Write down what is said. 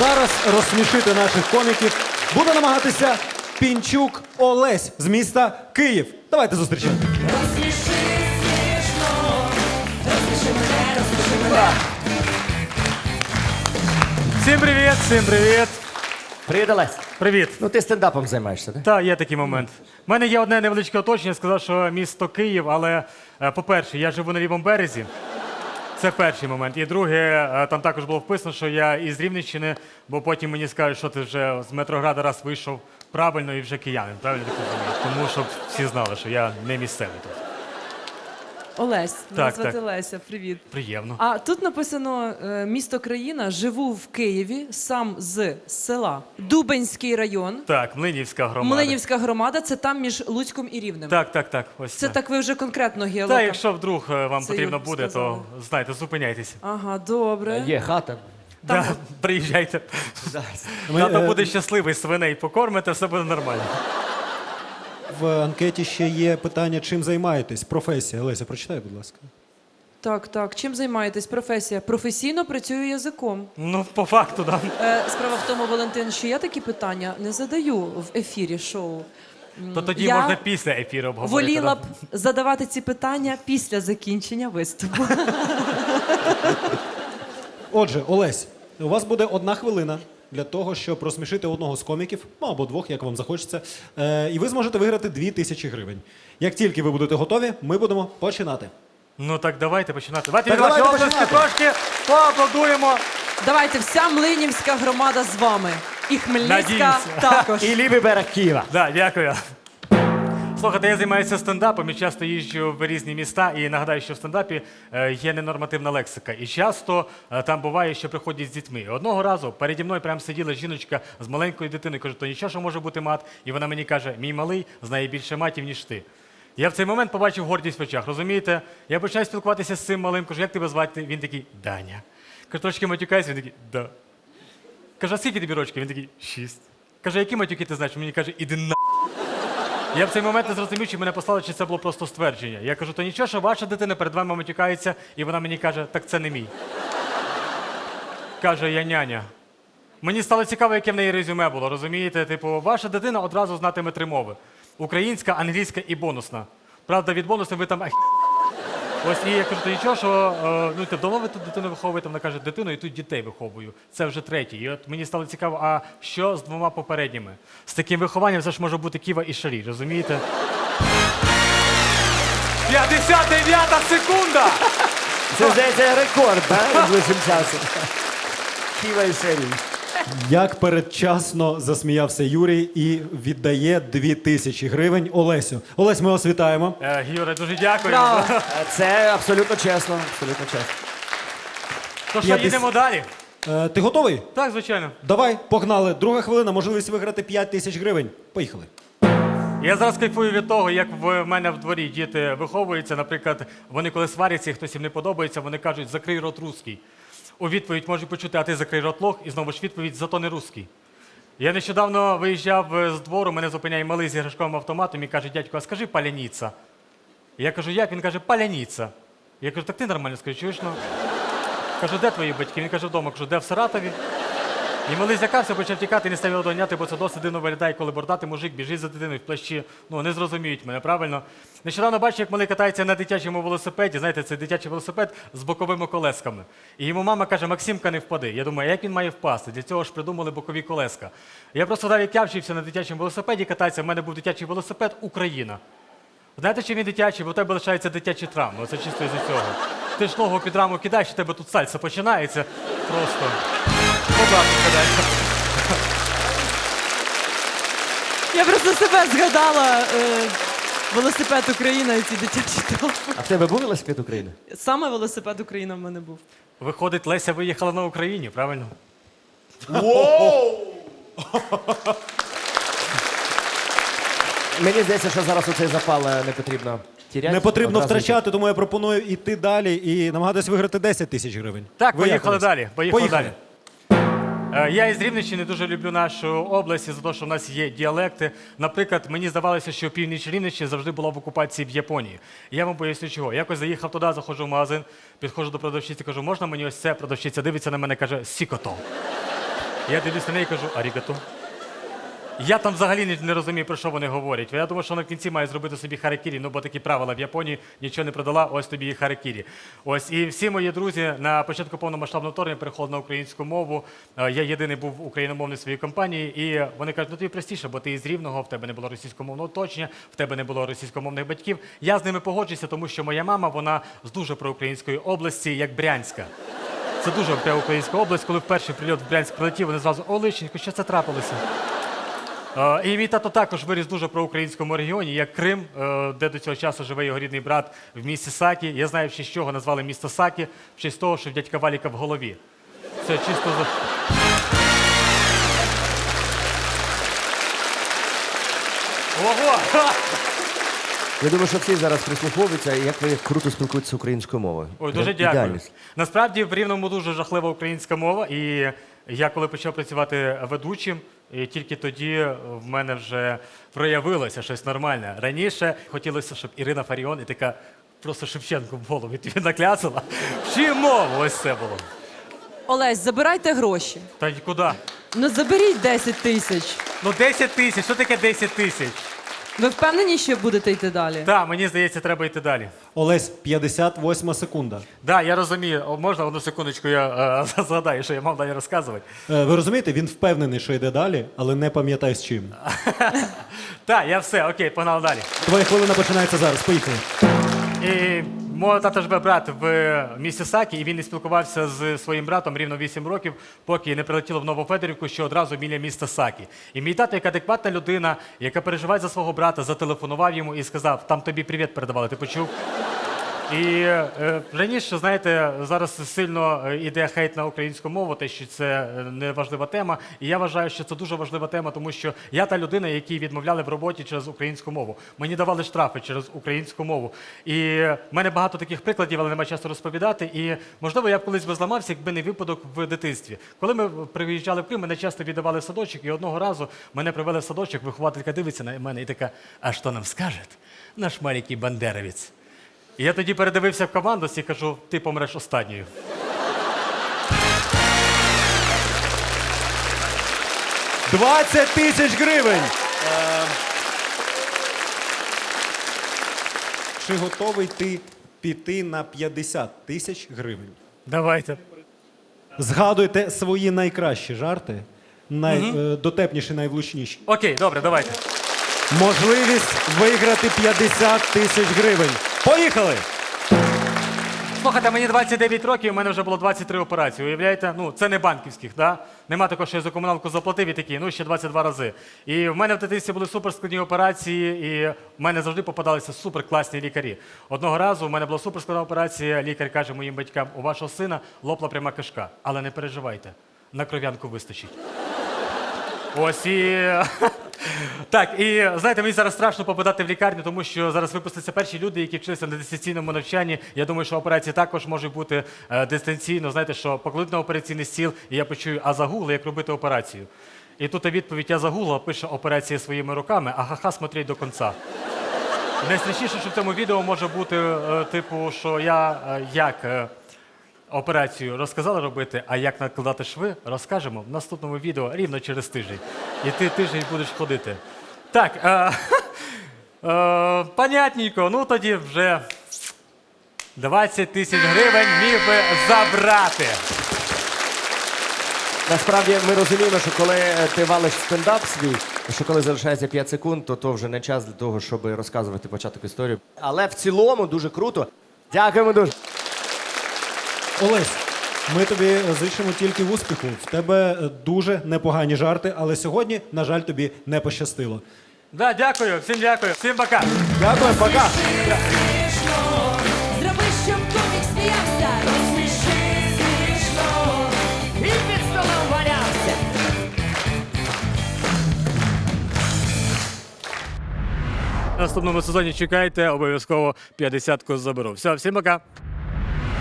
зараз розсмішити наших коміків буде намагатися Пінчук Олесь з міста Київ. Давайте зустрічати. Всім привіт, всім привіт. Привіт, Олесь. Привіт. Ну ти стендапом займаєшся, так? Та є такий момент. У мене є одне невеличке оточення. Сказав, що місто Київ, але е, по-перше, я живу на лівому березі. Це перший момент. І друге, е, там також було вписано, що я із Рівненщини, бо потім мені скажуть, що ти вже з Метрограда раз вийшов правильно і вже киянин. Правильно? Тому щоб всі знали, що я не місцевий тут. Олесь, мене Так, звати так. Леся, привіт. Приємно. А тут написано е, місто країна. Живу в Києві, сам з села Дубенський район. Так, Млинівська громада. Млинівська громада це там між Луцьком і Рівнем. Так, так, так. Ось Це так ви вже конкретно геолога. Та, якщо вдруг е, вам Це потрібно буде, сказала. то знайте, зупиняйтеся. Ага, добре. Є хата. Да, приїжджайте. Тато е, буде щасливий, свиней покормите, все буде нормально. В анкеті ще є питання, чим займаєтесь. Професія. Леся, прочитай, будь ласка. Так, так. Чим займаєтесь? Професія? Професійно працюю язиком. Ну, по факту, да. Е, справа в тому, Валентин, що я такі питання не задаю в ефірі шоу. То тоді Я можна після ефіру обговорити. Воліла б да. задавати ці питання після закінчення виступу. Отже, Олесь, у вас буде одна хвилина для того, щоб розсмішити одного з коміків, ну або двох, як вам захочеться. Е, і ви зможете виграти дві тисячі гривень. Як тільки ви будете готові, ми будемо починати. Ну так давайте починати. Давайте Так, від вашої давайте області починати. трошки поаплодуємо. Давайте, вся Млинівська громада з вами. І Хмельницька Надіємося. також. І лівий берег Києва. Да, дякую. Слухайте, я займаюся стендапом і часто їжджу в різні міста. І нагадаю, що в стендапі е, є ненормативна лексика. І часто е, там буває, що приходять з дітьми. Одного разу переді мною прямо сиділа жіночка з маленькою дитиною. Кажу, то нічого, що може бути мат. І вона мені каже: мій малий знає більше матів, ніж ти. Я в цей момент побачив гордість в очах. Розумієте? Я починаю спілкуватися з цим малим. Кажу, як тебе звати? Він такий Даня. Кажу, трошки матюкається, він такий, да. Кажу, а скільки тобі рочків? Він такий, шість. Каже, які матюки ти знаєш? Мені каже, іди на. Я в цей момент не зрозумів, чи мене послали, чи це було просто ствердження. Я кажу, то нічого, що ваша дитина перед вами матюкається, і вона мені каже, так це не мій. Каже, я няня. Мені стало цікаво, яке в неї резюме було, розумієте? Типу, ваша дитина одразу знатиме три мови: українська, англійська і бонусна. Правда, від бонусу ви там. Ось і я кажу, то нічого, що е, ну, ти давно ви тут дитину виховуєте, вона каже, дитину і тут дітей виховую. Це вже третій. І от мені стало цікаво, а що з двома попередніми? З таким вихованням це ж може бути Ківа і Шарі, розумієте? 59 секунда! Це здається рекорд, так? Найближчим часом. Києва і Шері. Як передчасно засміявся Юрій і віддає дві тисячі гривень Олесю. Олесь, ми вас вітаємо. Е, Юра, дуже дякую. Браво. Це абсолютно чесно. Абсолютно чесно. То що, П'ятдесят- їдемо далі? Е, ти готовий? Так, звичайно. Давай, погнали. Друга хвилина, можливість виграти 5 тисяч гривень. Поїхали. Я зараз кайфую від того, як в мене в дворі діти виховуються. Наприклад, вони коли сваряться, і хтось їм не подобається, вони кажуть, закрий рот русський. У відповідь можу почути, а ти закрий рот лох, і знову ж відповідь, зато не русський. Я нещодавно виїжджав е, з двору, мене зупиняє малий з іграшковим автоматом і каже, дядько, а скажи паляніця. Я кажу, як? Він каже, паляніця. Я кажу, так ти нормально скажи, чуєш? Ну? Кажу, де твої батьки? Він каже, вдома. Кажу, де в Саратові? І малий злякався, почав тікати не став його доганяти, бо це досить дивно виглядає, коли бордатий мужик біжить за дитиною в плащі. Ну, не зрозуміють мене, правильно? Нещодавно бачив, як малий катається на дитячому велосипеді. Знаєте, це дитячий велосипед з боковими колесками. І йому мама каже, Максимка, не впади. Я думаю, як він має впасти? Для цього ж придумали бокові колеска. Я просто далі як я вчився на дитячому велосипеді кататися. В мене був дитячий велосипед Україна. Знаєте, чим він дитячий? Бо в тебе лишаються дитячі травми. Оце чисто із цього. Ти ж ногу під раму кидаєш, в тебе тут сальса починається. Просто. Побачиш, кидаєш. Я просто себе згадала. Е, велосипед Україна і ці дитячі травми. А в тебе був велосипед України? Саме велосипед Україна в мене був. Виходить, Леся виїхала на Україні, правильно? Мені здається, що зараз у цей запал е, не потрібно тіряти. Не потрібно Одразу втрачати, тому я пропоную йти далі і намагатись виграти 10 тисяч гривень. Так, поїхали далі. Поїхали, далі. Е, Я із Рівненщини дуже люблю нашу область за те, що в нас є діалекти. Наприклад, мені здавалося, що північ Рівненщини завжди була в окупації в Японії. Я вам поясню, чого. Якось заїхав туди, заходжу в магазин, підходжу до продавщиці, кажу, можна мені ось це? Продавщиця дивиться на мене, каже, сікото. Я дивлюся на неї і кажу, арігато. Я там взагалі не, розумію, про що вони говорять. Я думаю, що вона в кінці має зробити собі харакірі, ну бо такі правила в Японії нічого не продала, ось тобі і харакірі. Ось і всі мої друзі на початку повномасштабного вторгнення переходили на українську мову. Е, Я єдиний був україномовний в своїй компанії, і вони кажуть, ну тобі простіше, бо ти із рівного, в тебе не було російськомовного оточення, в тебе не було російськомовних батьків. Я з ними погоджуюся, тому що моя мама вона з дуже проукраїнської області, як Брянська. Це дуже українська область. Коли в перший прильот в Брянськ прилетів, вони зразу о, Личенько, що це трапилося? Е, І мій тато також виріс дуже про українському регіоні, як Крим, е, де до цього часу живе його рідний брат в місті Сакі. Я знаю, в честь чого назвали місто Сакі, в честь того, що в дядька Валіка в голові. Це чисто за. Ого! Я думаю, що всі зараз прислуховуються, як ви круто спілкуєтеся українською мовою. Ой, дуже дякую. ідеальність. Насправді в Рівному дуже жахлива українська мова, і я коли почав працювати ведучим, і тільки тоді в мене вже проявилося щось нормальне. Раніше хотілося, щоб Ірина Фаріон і така просто Шевченко в голову тобі накляцала. Вчи мову, ось це було. Олесь, забирайте гроші. Та й куди? Ну заберіть 10 тисяч. Ну 10 тисяч, що таке 10 тисяч? Ви впевнені, що будете йти далі? Так, мені здається, треба йти далі. Олесь, 58 секунда. Так, я розумію. О, можна одну секундочку, я е, згадаю, що я мав далі розказувати. Е, Ви розумієте, він впевнений, що йде далі, але не пам'ятає з чим. Так, я все, окей, погнали далі. Твоя хвилина починається зараз. Поїхали. І мого тата живе брат в місті Сакі, і він не спілкувався з своїм братом рівно 8 років, поки не прилетіло в Новофедорівку, що одразу біля міста Сакі. І мій тато, як адекватна людина, яка переживає за свого брата, зателефонував йому і сказав: там тобі привіт передавали, ти почув? І е, раніше, знаєте, зараз сильно е, іде хейт на українську мову, те, що це е, не важлива тема. І я вважаю, що це дуже важлива тема, тому що я та людина, якій відмовляли в роботі через українську мову. Мені давали штрафи через українську мову. І в мене багато таких прикладів, але немає часу розповідати. І можливо, я б колись би зламався, якби не випадок в дитинстві. Коли ми приїжджали в Крим, мене часто віддавали садочок, і одного разу мене привели в садочок, вихователька дивиться на мене і така: а що нам скаже наш маленький бандеровець? І я тоді передивився в команду і кажу, ти помреш останньою. – 20 тисяч гривень! Чи готовий ти піти на 50 тисяч гривень? Давайте. Згадуйте свої найкращі жарти, найдотепніші, найвлучніші. Окей, добре, давайте. Можливість виграти 50 тисяч гривень. Поїхали! Слухайте, мені 29 років, у мене вже було 23 операції. Уявляєте? Ну, це не банківських, да? Нема такого, що я за комуналку заплатив і такі, ну ще 22 рази. І в мене в дитинстві були суперскладні операції, і в мене завжди попадалися суперкласні лікарі. Одного разу в мене була суперскладна операція, лікар каже моїм батькам, у вашого сина лопла пряма кишка. Але не переживайте, на кров'янку вистачить. Ось і. Так, і знаєте, мені зараз страшно попадати в лікарню, тому що зараз випустяться перші люди, які вчилися на дистанційному навчанні. Я думаю, що операції також можуть бути е, дистанційно. Знаєте, що покладуть на операційний стіл, і я почую, а загугли, як робити операцію. І тут відповідь я загугла, пише операція своїми руками, а ха-ха смотреть до кінця. Найстрашніше, що в цьому відео може бути, е, типу, що я е, як операцію розказали робити, а як накладати шви, розкажемо в наступному відео рівно через тиждень. І ти тиждень будеш ходити. Так, е, е, понятненько, ну тоді вже 20 тисяч гривень міг би забрати. Насправді ми розуміємо, що коли е, ти валиш стендап свій, що коли залишається 5 секунд, то то вже не час для того, щоб розказувати початок історії. Але в цілому дуже круто. Дякуємо дуже. Олесь, ми тобі зичимо тільки успіху. В тебе е, дуже непогані жарти, але сьогодні, на жаль, тобі не пощастило. Да, дякую, всім дякую, всім пока. Дякую, пока! Зроби, щоб комік сміявся, розсміши смішно і під столом валявся. В наступному сезоні чекайте, обов'язково 50-ку заберу. Все, всім пока.